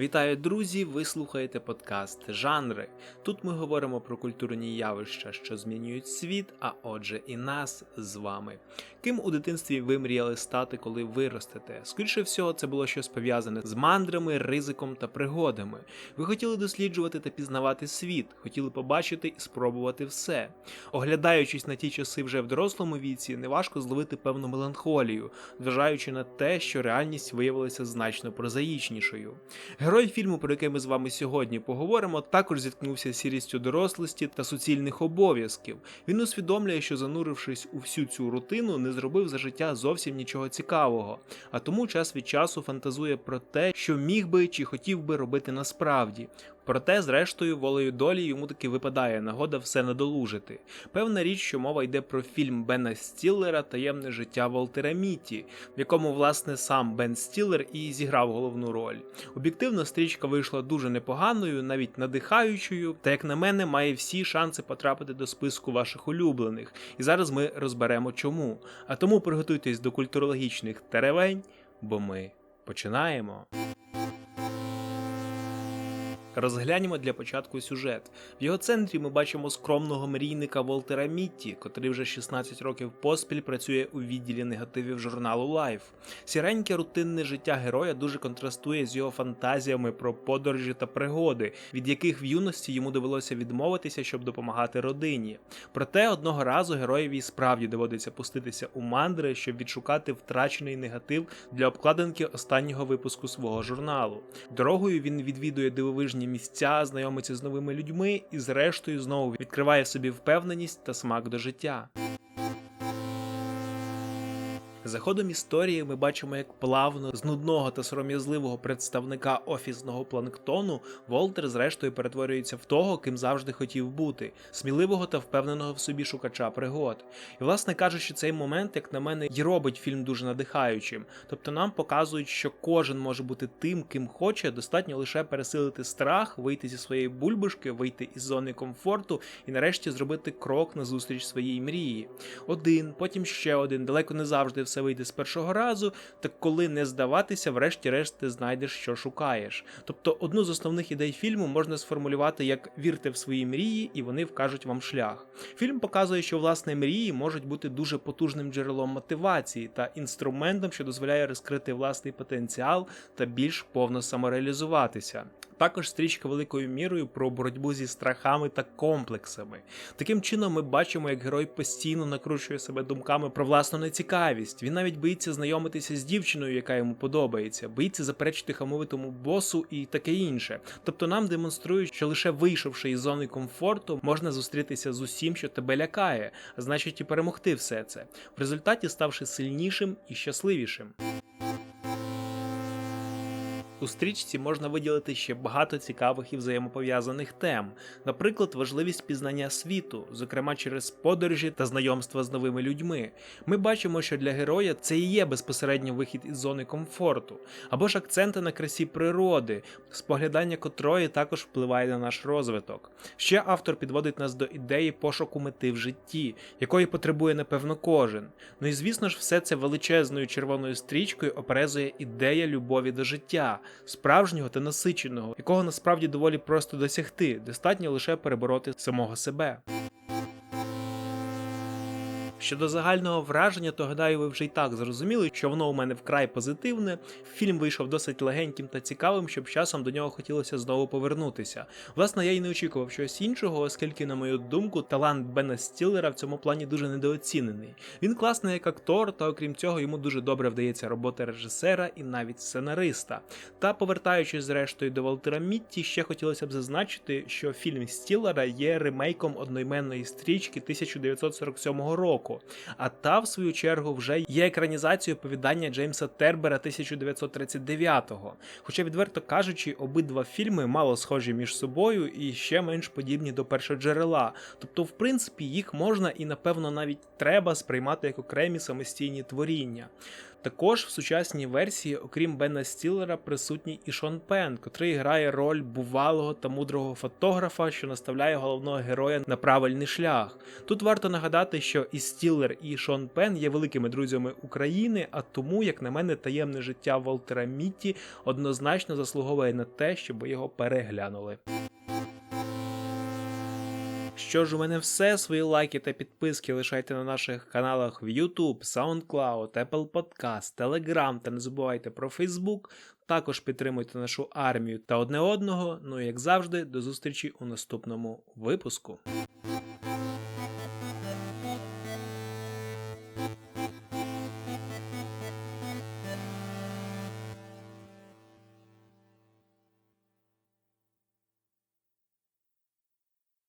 Вітаю, друзі! Ви слухаєте подкаст Жанри. Тут ми говоримо про культурні явища, що змінюють світ, а отже, і нас з вами. Ким у дитинстві ви мріяли стати, коли виростете? Скоріше всього, це було щось пов'язане з мандрами, ризиком та пригодами. Ви хотіли досліджувати та пізнавати світ, хотіли побачити і спробувати все. Оглядаючись на ті часи вже в дорослому віці, неважко зловити певну меланхолію, зважаючи на те, що реальність виявилася значно прозаїчнішою. Герой фільму, про який ми з вами сьогодні поговоримо, також зіткнувся з сірістю дорослості та суцільних обов'язків. Він усвідомлює, що занурившись у всю цю рутину, не зробив за життя зовсім нічого цікавого, а тому час від часу фантазує про те, що міг би чи хотів би робити насправді. Проте, зрештою, волею долі йому таки випадає нагода все надолужити. Певна річ, що мова йде про фільм Бена Стіллера Таємне життя Волтера Мітті, в якому власне сам Бен Стіллер і зіграв головну роль. Об'єктивно, стрічка вийшла дуже непоганою, навіть надихаючою, та як на мене, має всі шанси потрапити до списку ваших улюблених. І зараз ми розберемо чому. А тому приготуйтесь до культурологічних теревень, бо ми починаємо. Розгляньмо для початку сюжет. В його центрі ми бачимо скромного мрійника Волтера Мітті, котрий вже 16 років поспіль працює у відділі негативів журналу Life. Сіреньке рутинне життя героя дуже контрастує з його фантазіями про подорожі та пригоди, від яких в юності йому довелося відмовитися, щоб допомагати родині. Проте одного разу героєві справді доводиться пуститися у мандри, щоб відшукати втрачений негатив для обкладинки останнього випуску свого журналу. Дорогою він відвідує дивовижні місця, знайомиться з новими людьми і, зрештою, знову відкриває собі впевненість та смак до життя. За ходом історії ми бачимо, як плавно з нудного та сором'язливого представника офісного планктону Волтер зрештою перетворюється в того, ким завжди хотів бути сміливого та впевненого в собі шукача пригод. І, власне кажучи, цей момент, як на мене, й робить фільм дуже надихаючим. Тобто нам показують, що кожен може бути тим, ким хоче, достатньо лише пересилити страх, вийти зі своєї бульбашки, вийти із зони комфорту і нарешті зробити крок назустріч своїй мрії. Один, потім ще один, далеко не завжди все вийде з першого разу, так коли не здаватися, врешті-решт ти знайдеш, що шукаєш. Тобто одну з основних ідей фільму можна сформулювати як вірте в свої мрії, і вони вкажуть вам шлях. Фільм показує, що власне мрії можуть бути дуже потужним джерелом мотивації та інструментом, що дозволяє розкрити власний потенціал та більш повно самореалізуватися. Також стрічка великою мірою про боротьбу зі страхами та комплексами. Таким чином, ми бачимо, як герой постійно накручує себе думками про власну нецікавість. Він навіть боїться знайомитися з дівчиною, яка йому подобається, боїться заперечити хамовитому босу і таке інше. Тобто нам демонструють, що лише вийшовши із зони комфорту, можна зустрітися з усім, що тебе лякає, а значить і перемогти все це, в результаті ставши сильнішим і щасливішим. У стрічці можна виділити ще багато цікавих і взаємопов'язаних тем, наприклад, важливість пізнання світу, зокрема через подорожі та знайомства з новими людьми. Ми бачимо, що для героя це і є безпосередньо вихід із зони комфорту, або ж акценти на красі природи, споглядання котрої також впливає на наш розвиток. Ще автор підводить нас до ідеї пошуку мети в житті, якої потребує напевно кожен. Ну і звісно ж, все це величезною червоною стрічкою оперезує ідея любові до життя справжнього та насиченого, якого насправді доволі просто досягти, достатньо лише перебороти самого себе. Щодо загального враження, то гадаю, ви вже й так зрозуміли, що воно у мене вкрай позитивне. Фільм вийшов досить легеньким та цікавим, щоб часом до нього хотілося знову повернутися. Власне, я й не очікував щось іншого, оскільки, на мою думку, талант Бена Стіллера в цьому плані дуже недооцінений. Він класний як актор, та окрім цього, йому дуже добре вдається робота режисера і навіть сценариста. Та повертаючись зрештою до Валтера Мітті, ще хотілося б зазначити, що фільм Стіллера є ремейком одноіменної стрічки 1947 року. А та, в свою чергу, вже є екранізацією оповідання Джеймса Тербера 1939-го. Хоча, відверто кажучи, обидва фільми мало схожі між собою і ще менш подібні до першоджерела. Тобто, в принципі, їх можна і напевно навіть треба сприймати як окремі самостійні творіння. Також в сучасній версії, окрім Бена Стілера, присутній і Шон Пен, котрий грає роль бувалого та мудрого фотографа, що наставляє головного героя на правильний шлях. Тут варто нагадати, що і Стілер, і Шон Пен є великими друзями України, а тому, як на мене, таємне життя Волтера Мітті однозначно заслуговує на те, щоб його переглянули. Що ж, у мене все. Свої лайки та підписки лишайте на наших каналах в YouTube, SoundCloud, Apple Podcast, Telegram та не забувайте про Facebook. Також підтримуйте нашу армію та одне одного. Ну і як завжди, до зустрічі у наступному випуску.